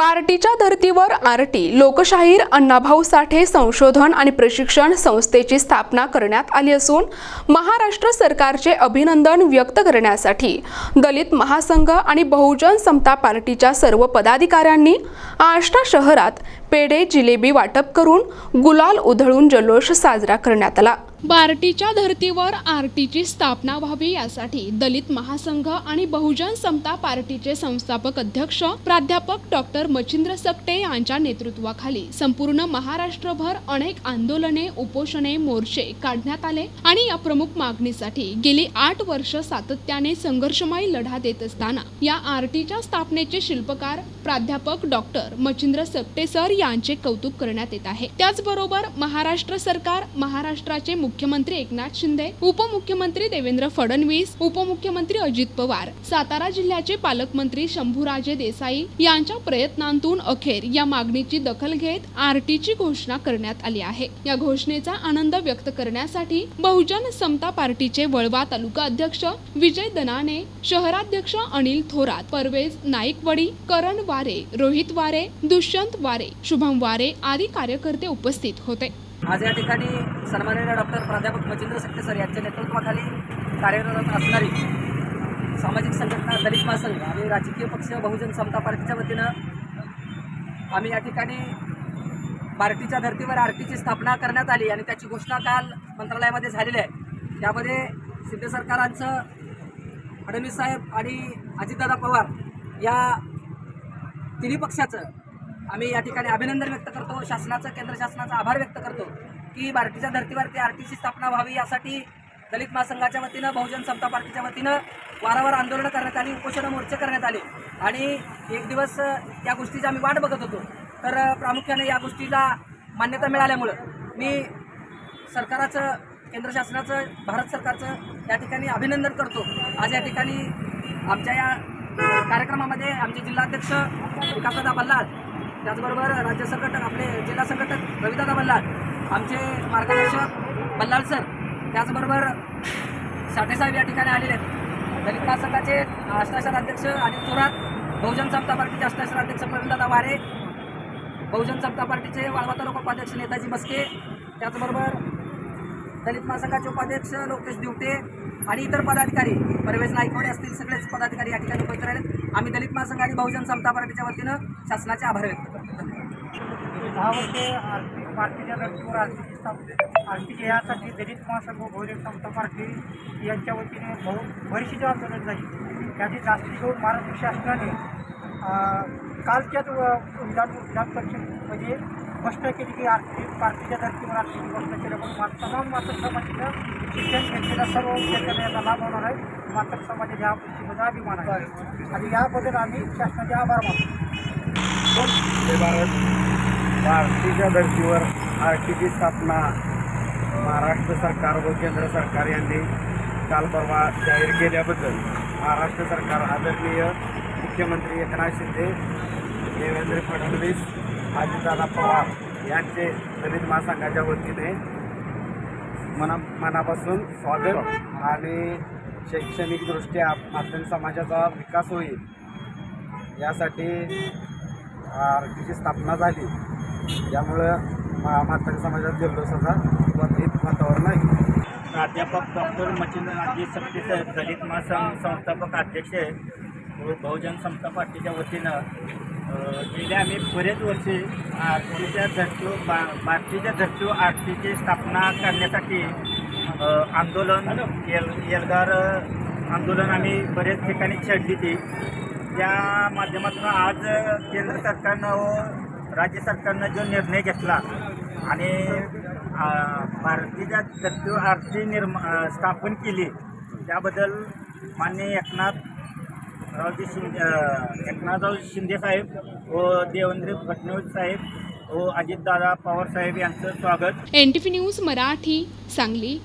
बार्टीच्या धर्तीवर आरटी लोकशाहीर अण्णाभाऊ साठे संशोधन आणि प्रशिक्षण संस्थेची स्थापना करण्यात आली असून महाराष्ट्र सरकारचे अभिनंदन व्यक्त करण्यासाठी दलित महासंघ आणि बहुजन समता पार्टीच्या सर्व पदाधिकाऱ्यांनी आष्टा शहरात पेढे जिलेबी वाटप करून गुलाल उधळून जल्लोष साजरा करण्यात आला. बार्टीच्या धर्तीवर आरटीची स्थापना व्हावी यासाठी दलित महासंघ आणि बहुजन समता पार्टीचे संस्थापक अध्यक्ष प्राध्यापक डॉक्टर मच्छिंद्र सकटे यांच्या नेतृत्वाखाली संपूर्ण महाराष्ट्रभर अनेक आंदोलने उपोषणे मोर्चे काढण्यात आले आणि या प्रमुख मागणीसाठी गेली आठ वर्ष सातत्याने संघर्षमय लढा देत असताना या आरटीच्या स्थापनेचे शिल्पकार प्राध्यापक डॉक्टर मच्छिंद्र सप्टे सर यांचे कौतुक करण्यात येत आहे. त्याचबरोबर महाराष्ट्र सरकार महाराष्ट्राचे मुख्यमंत्री एकनाथ शिंदे उपमुख्यमंत्री देवेंद्र फडणवीस उपमुख्यमंत्री अजित पवार सातारा जिल्ह्याचे पालकमंत्री शंभूराजे देसाई यांच्या प्रयत्नांतून अखेर या मागणीची दखल घेत आरटीची घोषणा करण्यात आली आहे. या घोषणेचा आनंद व्यक्त करण्यासाठी बहुजन समता पार्टीचे वळवा तालुका अध्यक्ष विजय दनाने शहराध्यक्ष अनिल थोरात परवेज नाईकवडी करण वारे रोहित वारे दुष्यंत वारे शुभम वारे आदी कार्यकर्ते उपस्थित होते. आज या ठिकाणी सन्माननीय डॉक्टर प्राध्यापक मचिंद्र सकटे सर यांच्या नेतृत्वाखाली कार्यरत असणारी सामाजिक संघटना दलित महासंघ आणि राजकीय पक्ष बहुजन समता पार्टीच्या वतीनं आम्ही या ठिकाणी पार्टीच्या धर्तीवर आरटीची स्थापना करण्यात आली आणि त्याची घोषणा काल मंत्रालयामध्ये झालेली आहे. त्यामध्ये शिंदे सरकारांचं फडणवीस साहेब आणि अजितदादा पवार या तिन्ही पक्षाचं आम्ही या ठिकाणी अभिनंदन व्यक्त करतो. शासनाचं केंद्र शासनाचा आभार व्यक्त करतो की बार्टीच्या धर्तीवरती आरटीची स्थापना व्हावी यासाठी दलित महासंघाच्या वतीनं बहुजन समता पार्टीच्या वतीनं वारंवार आंदोलनं करण्यात आली उपोषणं मोर्चे करण्यात आले. आणि एक दिवस या गोष्टीची आम्ही वाट बघत होतो. तर प्रामुख्याने या गोष्टीला मान्यता मिळाल्यामुळं मी सरकाराचं केंद्र शासनाचं भारत सरकारचं या ठिकाणी अभिनंदन करतो. आज या ठिकाणी आमच्या या कार्यक्रमामध्ये आमचे जिल्हाध्यक्ष विकासदादा बल्लाळ त्याचबरोबर राज्य संघटक आपले जिल्हा संघटक रविदादा बल्लाळ आमचे मार्गदर्शक बल्लाळ सर त्याचबरोबर साठेसाहेब या ठिकाणी आलेले आहेत. दलित महासंघाचे अष्टाशर अध्यक्ष आणि थोरात बहुजन समता पार्टीचे अष्टाशर अध्यक्ष प्रवीणदादा वारे बहुजन समता पार्टीचे वाळवा तालुका उपाध्यक्ष नेताजी मस्के त्याचबरोबर दलित महासंघाचे उपाध्यक्ष लोकेश दिवटे आणि इतर पदाधिकारी परवेज नाईकवाडे असतील सगळेच पदाधिकारी या ठिकाणी उपस्थित राहिले आम्ही दलित महासंघ आणि बहुजन समता पार्टीच्या वतीनं शासनाचे आभार व्यक्त करतो. दहा वर्षे आर्थिक पार्टीच्या धर्तीवर आर्थिक आर्थिक यासाठी दलित महासंघ बहुजन समता पार्टी यांच्या वतीने बहु बरीचशी आंदोलन झाली. त्याची जास्ती घेऊन महाराष्ट्र शासनाने कालच्याच व- विधान विधान परिषदेमध्ये स्पष्ट केली की आर्थिक पार्टीच्या धर्तीवर आर्थिक घोषणा केल्यामुळे मात्र तमाम मात्र समाजाच्या शिक्षण घेतलेला सर्व विद्यार्थ्यांना याचा लाभ होणार आहे. मात्र समाजाच्या ह्या गोष्टीमध्ये अभिमान आहे. आणि याबद्दल आम्ही शासनाचे आभार मानतो. जय भारत. भारतीच्या धर्तीवर आर टीची स्थापना महाराष्ट्र सरकार व केंद्र सरकार यांनी काल परवा जाहीर केल्याबद्दल महाराष्ट्र सरकार आदरणीय मुख्यमंत्री एकनाथ शिंदे देवेंद्र फडणवीस अजितदादा पवार यांचे दलित महासंघाच्या वतीने मना मनापासून स्वागत. आणि शैक्षणिकदृष्ट्या माध्यम समाजाचा विकास होईल यासाठी आरटीची स्थापना झाली. त्यामुळं मा मातंग समाजात जल्लोषाचा वर्धित वातावरण आहे. प्राध्यापक डॉक्टर मच्छिंद्रनाथजी सकटे दलित महासंघ संस्थापक अध्यक्ष व बहुजन समता पार्टीच्या वतीनं अ, गेले आम्ही बरेच वर्षे आरतीच्या धर्तीवर बा भारतीच्या धर्तीवर आरतीची स्थापना करण्यासाठी आंदोलन एल एल्गार आंदोलन आम्ही बरेच ठिकाणी छेडली ती. त्या माध्यमातून आज केंद्र सरकारनं व राज्य सरकारनं जो निर्णय घेतला आणि भारतीच्या धर्तीवर आरती निर्मा स्थापन केली त्याबद्दल माननीय एकनाथ रावजी शिंदे एकनाथराव शिंदे साहेब व देवेंद्र फडणवीस साहेब व अजितदादा पवार साहेब यांचं स्वागत. N T news Marathi Sangli.